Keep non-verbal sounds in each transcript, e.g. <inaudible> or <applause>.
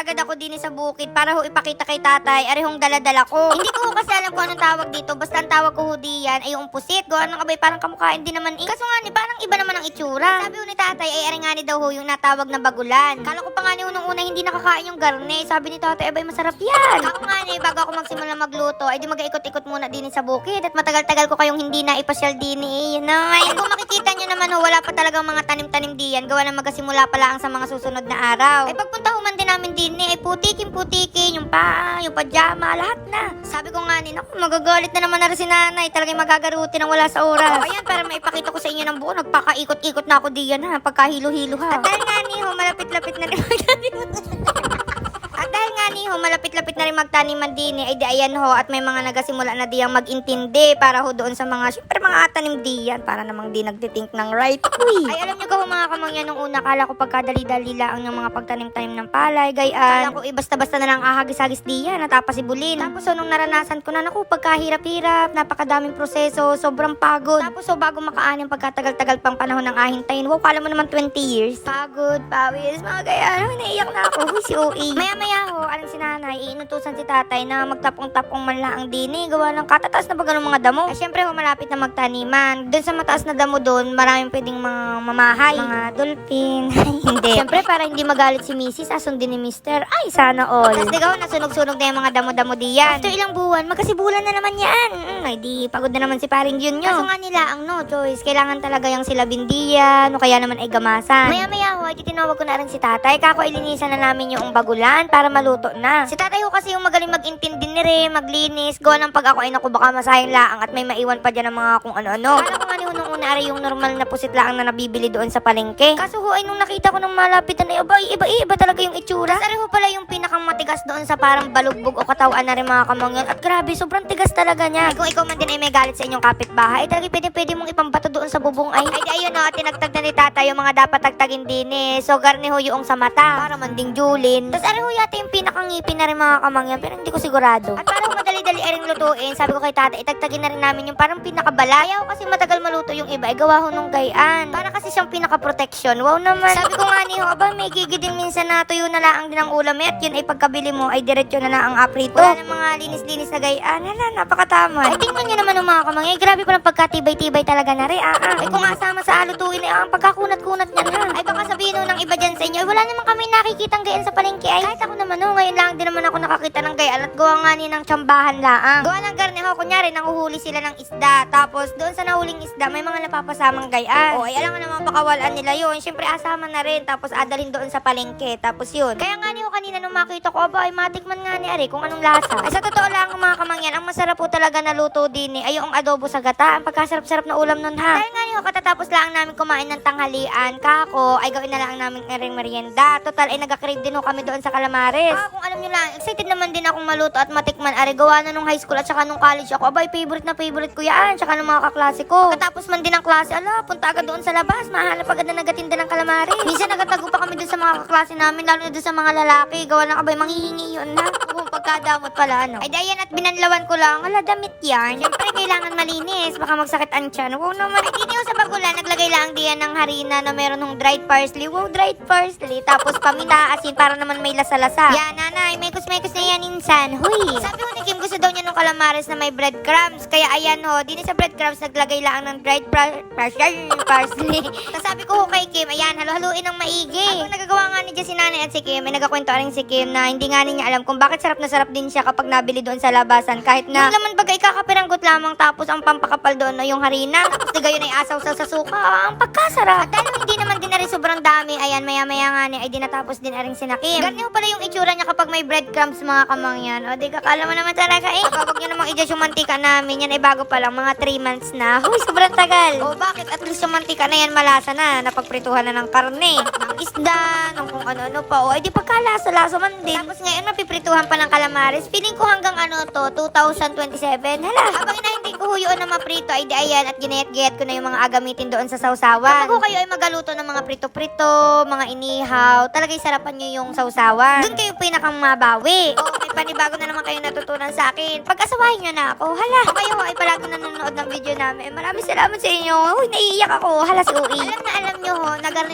agad ako din sa bukid para ho ipakita kay tatay, arehong daladala ko. Hindi ko kasi alam kung anong tawag dito, basta ang tawag ko ho diyan ay yung pusit. Gawa ng abay parang kamukhain din naman eh. Kaso nga ni, parang iba naman ang itsura. Sabi ho ni tatay ay arengani daw ho yung natawag na bagulan. Kala ko pa nga ni ho nung una hindi nakakain yung garne. Sabi ni tatay, abay masarap yan. Ako nga ni, bago ako magsimula magluto, ay di mag-ikot-ikot muna din sa bukid at matagal-tagal ko kayong hindi na ipasyal din eh. Yun na, ay, kung makikita nyo naman ho, wala pa talagang mga tanim-tanim diyan. Gawa na magkasimula pa lang sa mga susunod na araw. Ay pagpunta ho namin din eh, ay putikin-putikin, yung paa, yung pajama, lahat na. Sabi ko nga ni, naku, magagalit na naman na rin si nanay. Talagang magagaruti nang wala sa oras. O, ayan, para maipakita ko sa inyo ng buo, nagpakaikot-ikot na ako diyan ha, pagkahilo-hilo ha. At dahil nga ni ho, malapit-lapit na rin <laughs> nga ni ho, malapit-lapit na rin magtaniman din eh, ay di ayan ho, at may mga nagasimula na diyang mag-intindi para ho doon sa mga, syempre mga tanim diyan, para namang di nagtitink ng right. Uy! Ay alam niyo ko ho mga kamangyan nung una, kala ko pagkadali-dali lang yung mga pagtanim-tanim ng palay, gayaan. Kala ko eh, basta-basta na lang ahagis-hagis diyan, at apasibulin. Tapos ho, nung naranasan ko na, naku, pagkahirap-hirap, napakadaming proseso, sobrang pagod. Tapos ho, bago makaan yung pagkatagal-tagal pang panahon ng ahintayin, wow, kala mo naman 20 years. Pagod, pawis, mga gayaan. Ay, naiyak na ako. Si OA. Maya-maya ho, alam si nanay, iinutusan si tatay na magtapong-tapong man lang ang dini, gawa ng katataas na baga ng mga damo. Ay, syempre malapit na magtaniman. Doon sa mataas na damo doon, maraming pwedeng mga mamahay, mga <laughs> dolphin. <laughs> hindi. Syempre, para hindi magalit si Mrs., asundin ni Mr. Ay, sana all. Tapos digaw, nasunog-sunog na yung mga damo-damo diyan. After ilang buwan, magkasibulan na naman yan. Mm, ay di, pagod na naman si paring Jun Kaso nga nila, ang no choice, kailangan talaga yung sila bindiyan, o kaya naman ay gamasan. Maya-maya ho, ay tinawag ko na rin si tatay, kako ilinisan na namin yung bagulan para maluto na. Si tatay ho kasi yung magaling mag-intindi ni rin, maglinis, gawa ng pag ako ay naku baka masayang laang at may maiwan pa dyan ng mga kung ano-ano. Kala ko nga ni nung una ay yung normal na pusit laang na nabibili doon sa palengke. Kaso ho ay nung nakita ko ng malapitan ay aba, iba, iba talaga yung itsura. Tapos ari ho pala yung pinakang matigas doon sa parang balugbog o katawan na rin mga kamangyan. At grabe, sobrang tigas talaga niya. Ay, kung ikaw man din ay may galit sa inyong kapitbahay, talaga pwede pwede mong ipambato doon sa bubong ay. Ay, di ayun no, tinagtag na ni tata yung mga dapat tagtagin din eh. So, garni ho yung sa mata. Para man ding julin. Tapos ari ho yata yung pinakang ngipin na rin mga kamangyan, pero hindi ko sigurado. At para ho madali-dali ay ring lutuin, sabi ko kay tata, itagtagin na rin namin yung parang pinakabalayaw kasi matagal maluto yung iba, ay gawa ho nung gayaan. Para kasi siyang pinaka-protection. Wow naman. Sabi ko nga ni ho, aba, may gigi din minsan na tuyo na lang din ang ulam eh, at yun ay pagkabili mo ay diretso na lang ang aprito. Wala mga linis-linis na gayaan. Hala, napakatama. Ay, tingnan nyo naman ng mga kamangay. Grabe pa ng pagkatibay-tibay talaga na rin. Ah, ah. Ay, kung asama sa alutuin ay ang pagkakunat-kunat niyan ha. Ay, baka sabihin ho ng iba dyan sa inyo, ay, wala naman kami nakikitang gayaan sa palengke. Ay, kahit ako naman ho, ngayon lang din naman ako nakakita ng gayaan at gawa nga ng tsambahan laang. Gawa ng garne ho, kunyari, nanguhuli sila ng isda. Tapos, doon sa nahuling isda, may mga napapasamang gayaan. O, ay, alam nga naman pakawalan nila yun. Siyempre, asama na rin. Tapos, adalhin doon sa palengke. Tapos, yun. Kaya nga ni ho, kanina nung makita ko, aba, ay matikman nga ni Ari kung anong lasa. Ay, sa totoo lang, mga kamangyan, ang masarap po talaga na luto din eh, ay yung adobo sa gata. Ang pagkasarap-sarap na ulam nun ha. Dahil nga ni ho, katatapos lang namin kumain ng tanghalian, kako, ay gawin na lang namin ring merienda. Total, ay nagka-crave din ho kami doon sa Calamares. Kung alam nyo lang, excited naman din akong maluto at matikman. Ari, gawa na nung high school at saka nung college ako. Abay, favorite na favorite ko yan. Tsaka ng mga kaklase ko. Katapos man din ang klase, ala, punta agad doon sa labas. Mahalap agad na nagatinda ng Calamares. Minsan nagatago pa kami doon sa mga kaklase namin, lalo na doon sa mga lalaki. Gawa ng abay, manghihingi yun na. Kung pagkadamot pala, ano. Ay, dayan at binanlawan ko lang. Ala, damit yan. Siyempre, kailangan malinis. Baka magsakit ang tiyan. Wow naman. Dito sa bagulan, naglagay lang diyan ng harina na meron ng dried parsley. Wow, dried parsley. Tapos paminta, asin, para naman may lasa-lasa. Yan, nanay, may kus-may-kus na yan insan. Huy. Sabi ko ni Kim, gusto daw niya ng calamares na may breadcrumbs. Kaya ayan ho, din sa breadcrumbs, naglagay lang ng dried pra- parsley. <laughs> parsley. Tapos sabi ko ho kay Kim, ayan, halo-haluin ng maigi. Habang nagagawa nga ni si nanay at si Kim, may nagkakwento rin si Kim na hindi nga niya alam kung bakit sarap na sarap din siya kapag nabili doon sa labasan. Kahit na, yung laman bagay kakapiranggot lamang tapos ang pampakapal doon no, yung harina. Tapos di gayon ay asaw sa suka. Ang pagkasarap. At dahil hindi naman din na rin sobrang dami, ayan, maya-maya nga ni, ay di natapos din na rin si Nakim. Ganyan pala yung itsura niya kapag may breadcrumbs mga kamangyan. O di kakala mo naman talaga eh. Kapag niyo namang i-judge yung mantika namin, yan ay bago pa lang, mga 3 months na. Huy, sobrang tagal. O bakit? At least yung mantika na yan malasa na. Napagprituhan na ng karne, ng isda, ng kung ano-ano pa. O, ay di pagkalasa-lasa man din. Tapos ngayon, napiprituhan pa ng calamares. Feeling ko hanggang ano to, 2027. Hala, habang inahintin ko huyo na maprito, ay di ayan, at ginayat-gayat ko na yung mga agamitin doon sa sausawan. Kapag kayo ay magaluto ng mga prito-prito, mga inihaw, talaga sarapan nyo yung sausawan. Doon kayo pinakang mabawi. Panibago na naman kayo natutunan sa akin. Pag-asawahin nyo na ako. Hala, kayo ay palagi nanonood ng video namin. Maraming salamat sa inyo. Uy, naiiyak ako. Hala si Ui. <laughs> Alam na alam nyo ho,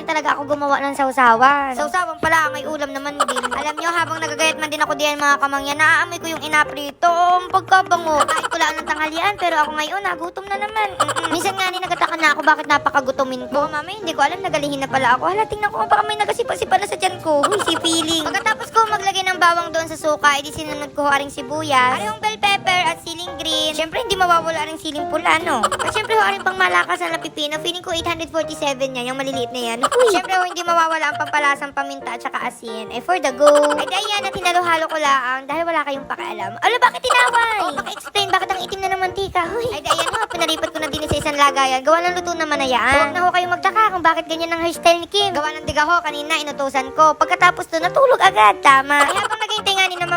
talaga ako gumawa ng sausawan. Sausawan pala, may ulam naman din. Alam nyo, habang nagagayat man din ako diyan mga kamangyan, naaamoy ko yung inaprito. Ang pagkabango. Kahit lang ng tanghalian, pero ako ngayon, nagutom na naman. Mm-mm. Minsan nga ni nagataka na ako bakit napakagutomin ko. Mama, hindi ko alam, nagalihin na pala ako. Hala, tingnan ko baka may nagasipa-sipa na sa tiyan ko. Uy, si feeling. Pagkatapos ko maglagay ng bawang doon sa suka, sinunod ko ho aring sibuyas, arihong bell pepper at siling green. Siyempre, hindi mawawala aring siling pula, no? At siyempre ho aring pang malakas na pipino. Feeling ko 847 yan, yung maliliit na yan. Uy, siyempre ho, hindi mawawala ang pampalasang paminta at saka asin. Eh, for the go. Ay, dahil yan, at hinalo-halo ko lang dahil wala kayong pakialam. Alo, bakit tinaway? Oh, paki-explain, bakit ang itim na ng mantika? Huy. Ay, dahil yan ho, pinalipat ko na din sa isang lagayan. Gawa ng luto naman na yan. Huwag na ho kayong magtaka kung bakit ganyan ang hairstyle ni Kim. Gawa ng diga ho, kanina inutusan ko. Pagkatapos to, natulog agad. Tama. Ay,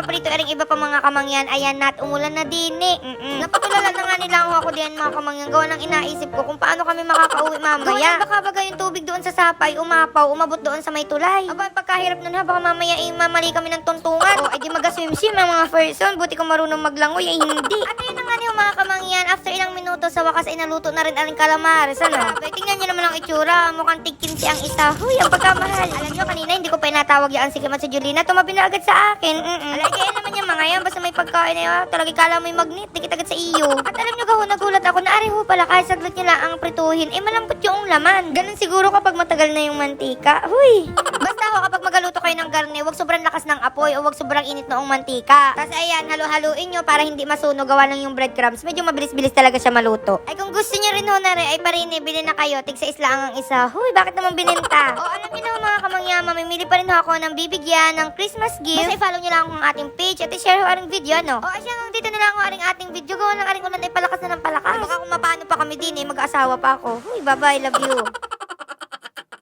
maprito aring iba pa mga kamangyan, ayan nat, umulan na din eh. Mm-mm. Napatulala na nga nila ako ako diyan mga kamangyan. Gawa ng inaisip ko kung paano kami makakauwi mamaya. Gawa baka baga yung tubig doon sa sapay, umapaw, umabot doon sa may tulay. Aba, pagkahirap nun ha, baka mamaya eh, mamali kami ng tuntungan. O, ay di mag-swim-swim ang mga person. Buti ko marunong maglangoy, ay hindi. At mga kamangyan, after ilang minuto sa wakas ay naluto na rin aling calamares, ano? <laughs> Ay, tingnan niyo naman ang itsura, mukhang tigkinsi ang isa. Huy, ang pagkamahal. Alam niyo, kanina hindi ko pa inatawag yan si Kim at si Julina, tumabi na agad sa akin. Mm-mm. Naman yung mga yan, basta may pagkain na yun, talaga kala mo yung magnet, dikit agad sa iyo. At alam niyo, gaho, nagulat ako na ariho pala, kahit saglit niya lang ang prituhin, eh malambot yung laman. Ganun siguro kapag matagal na yung mantika. Huy! Basta ho, kapag magaluto kayo ng garne, huwag sobrang lakas ng apoy o huwag sobrang init noong mantika. Tapos ayan, halo-haluin nyo para hindi masunog, gawa lang yung breadcrumbs. Medyo mabilis-bilis talaga siya maluto. Ay kung gusto niyo rin ho na rin, ay parini, bili na kayo, tig sa isla ang isa. Huy, bakit naman bininta? <laughs> o alam niyo na mga kamangyan, mamimili pa rin ho ako ng bibigyan ng Christmas gift. Basta i-follow niyo lang ang ating page at i-share ho aring video, no? O asya, hanggang dito na lang ho aring ating video. Gawa ng aring ulan ay palakas na ng palakas. Baka kung mapano pa kami din eh, mag-asawa pa ako. Huy, bye-bye, love you.